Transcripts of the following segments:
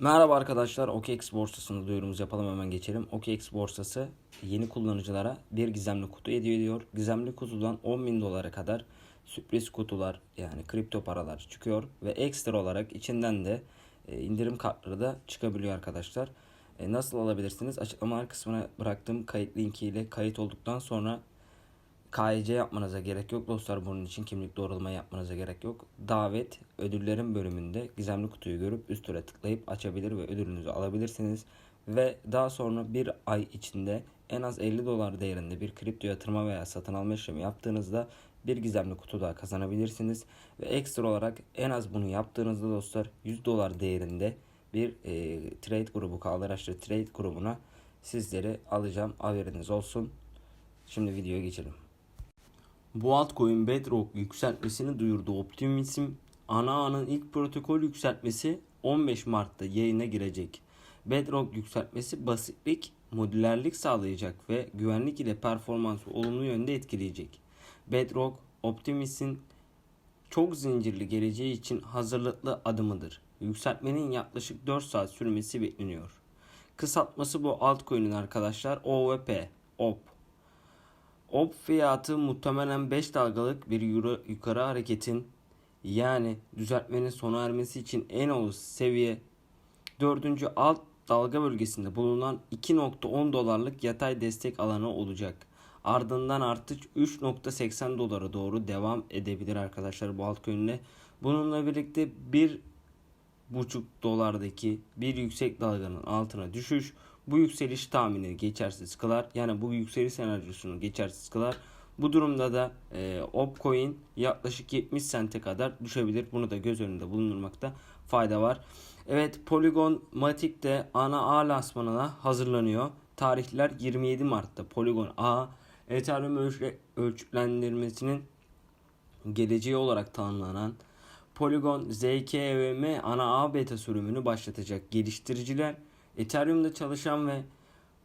Merhaba arkadaşlar, OKX borsasında duyurumuzu yapalım hemen geçelim. OKX borsası yeni kullanıcılara bir gizemli kutu hediye ediyor. Gizemli kutudan 10.000 dolara kadar sürpriz kutular yani kripto paralar çıkıyor. Ve ekstra olarak içinden de e, indirim kartları da çıkabiliyor arkadaşlar. E, nasıl alabilirsiniz? Açıklamalar kısmına bıraktığım kayıt linkiyle kayıt olduktan sonra KYC yapmanıza gerek yok dostlar. Bunun için kimlik doğrulama yapmanıza gerek yok. Davet ödüllerin bölümünde gizemli kutuyu görüp üstüne tıklayıp açabilir ve ödülünüzü alabilirsiniz. Ve daha sonra bir ay içinde en az 50 dolar değerinde bir kripto yatırma veya satın alma işlemi yaptığınızda bir gizemli kutu daha kazanabilirsiniz. Ve ekstra olarak en az bunu yaptığınızda dostlar 100 dolar değerinde bir e, trade grubu Kaldıraçlı Trade grubuna sizleri alacağım haberiniz olsun. Şimdi videoya geçelim. Bu altcoin Bedrock yükseltmesini duyurdu. Optimism ana ağının ilk protokol yükseltmesi 15 Mart'ta yayına girecek. Bedrock yükseltmesi basitlik, modülerlik sağlayacak ve güvenlik ile performansı olumlu yönde etkileyecek. Bedrock, Optimism'in çok zincirli geleceği için hazırlıklı adımıdır. Yükseltmenin yaklaşık 4 saat sürmesi bekleniyor. Kısaltması bu altcoin'in arkadaşlar OVP, OP. OP fiyatı muhtemelen 5 dalgalık bir euro yukarı hareketin yani düzeltmenin sona ermesi için en olası seviye 4. alt dalga bölgesinde bulunan 2.10 dolarlık yatay destek alanı olacak. Ardından artış 3.80 dolara doğru devam edebilir arkadaşlar bu altcoin'le. Bununla birlikte bir buçuk dolardaki bir yüksek dalganın altına düşüş bu yükseliş tahminini geçersiz kılar. Yani bu yükseliş senaryosunu geçersiz kılar. Bu durumda da e, Opcoin yaklaşık 70 sente kadar düşebilir. Bunu da göz önünde bulundurmakta fayda var. Evet Polygon Matic de ana A lansmanına hazırlanıyor. Tarihler 27 Mart'ta Polygon A Ethereum ölçü- ölçütlendirmesinin geleceği olarak tanımlanan Polygon ZKEVM ana ağ beta sürümünü başlatacak. Geliştiriciler Ethereum'da çalışan ve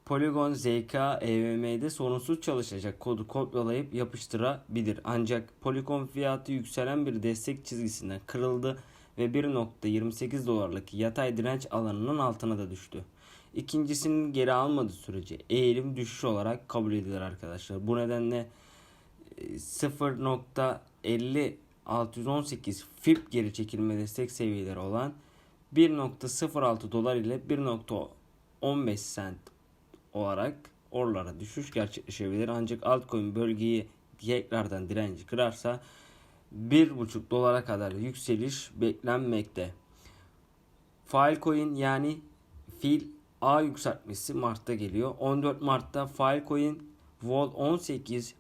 Polygon ZK EVM'de sorunsuz çalışacak kodu kopyalayıp yapıştırabilir. Ancak Polygon fiyatı yükselen bir destek çizgisinden kırıldı ve 1.28 dolarlık yatay direnç alanının altına da düştü. İkincisinin geri almadığı sürece eğilim düşüş olarak kabul edilir arkadaşlar. Bu nedenle e, 0.50 618 FIP geri çekilme destek seviyeleri olan 1.06 dolar ile 1.15 sent olarak oralara düşüş gerçekleşebilir. Ancak altcoin bölgeyi tekrardan direnci kırarsa 1.5 dolara kadar yükseliş beklenmekte. Filecoin yani fil A yükseltmesi Mart'ta geliyor. 14 Mart'ta Filecoin Vol 18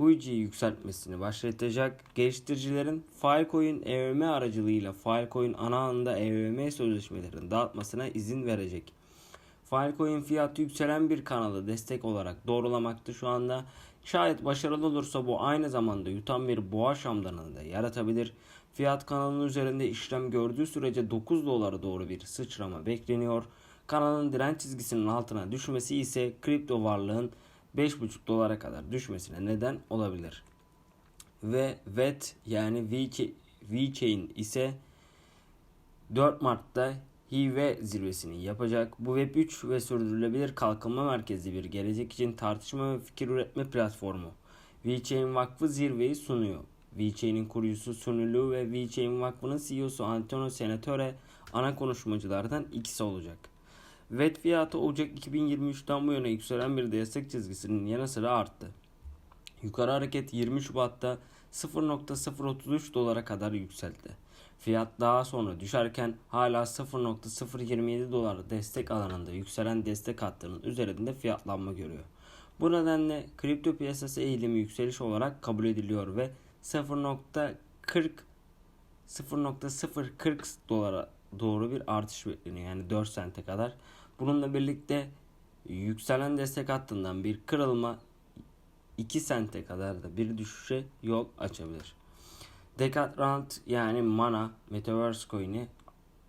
Huiji yükseltmesini başlatacak. Geliştiricilerin Filecoin EVM aracılığıyla Filecoin ana ağında EVM sözleşmelerini dağıtmasına izin verecek. Filecoin fiyatı yükselen bir kanalı destek olarak doğrulamakta şu anda. Şayet başarılı olursa bu aynı zamanda yutan bir boğa şamdanını da yaratabilir. Fiyat kanalının üzerinde işlem gördüğü sürece 9 dolara doğru bir sıçrama bekleniyor. Kanalın direnç çizgisinin altına düşmesi ise kripto varlığın 5,5 dolara kadar düşmesine neden olabilir. Ve VET yani VeChain ise 4 Mart'ta Hive zirvesini yapacak. Bu Web3 ve sürdürülebilir kalkınma merkezli bir gelecek için tartışma ve fikir üretme platformu. VeChain Vakfı zirveyi sunuyor. VeChain'in kurucusu Sunulu ve VeChain Vakfı'nın CEO'su Antonio Senatore ana konuşmacılardan ikisi olacak. VET fiyatı Ocak 2023'ten bu yana yükselen bir destek çizgisinin yanı sıra arttı. Yukarı hareket 20 Şubat'ta 0.033 dolara kadar yükseldi. Fiyat daha sonra düşerken hala 0.027 dolar destek alanında yükselen destek hattının üzerinde fiyatlanma görüyor. Bu nedenle kripto piyasası eğilimi yükseliş olarak kabul ediliyor ve 0.40 0.040 dolara doğru bir artış bekleniyor. Yani 4 sente kadar. Bununla birlikte yükselen destek hattından bir kırılma 2 sente kadar da bir düşüşe yol açabilir. Decatrant yani Mana Metaverse coin'i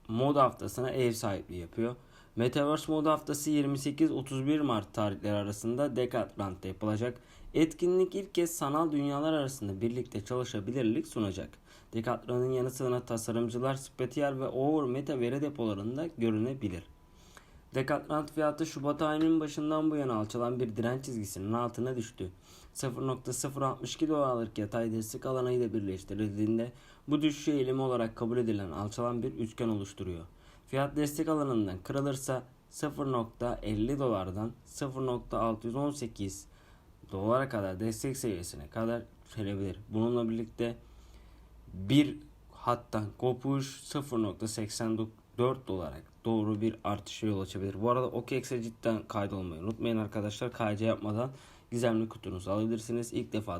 mod haftasına ev sahipliği yapıyor. Metaverse mod haftası 28-31 Mart tarihleri arasında Decatrant'ta yapılacak. Etkinlik ilk kez sanal dünyalar arasında birlikte çalışabilirlik sunacak. Decathlon'un yanı sıra tasarımcılar Spatial ve Over Meta veri depolarında görünebilir. Decathlon fiyatı Şubat ayının başından bu yana alçalan bir direnç çizgisinin altına düştü. 0.062 dolarlık yatay destek alanı ile birleştirildiğinde bu düşüş eğilimi olarak kabul edilen alçalan bir üçgen oluşturuyor. Fiyat destek alanından kırılırsa 0.50 dolardan 0.618 dolara kadar destek seviyesine kadar yükselebilir. Bununla birlikte bir hattan kopuş 0.84 dolara doğru bir artışa yol açabilir. Bu arada OKX'e cidden kaydolmayı unutmayın arkadaşlar. KC yapmadan gizemli kutunuzu alabilirsiniz. İlk defa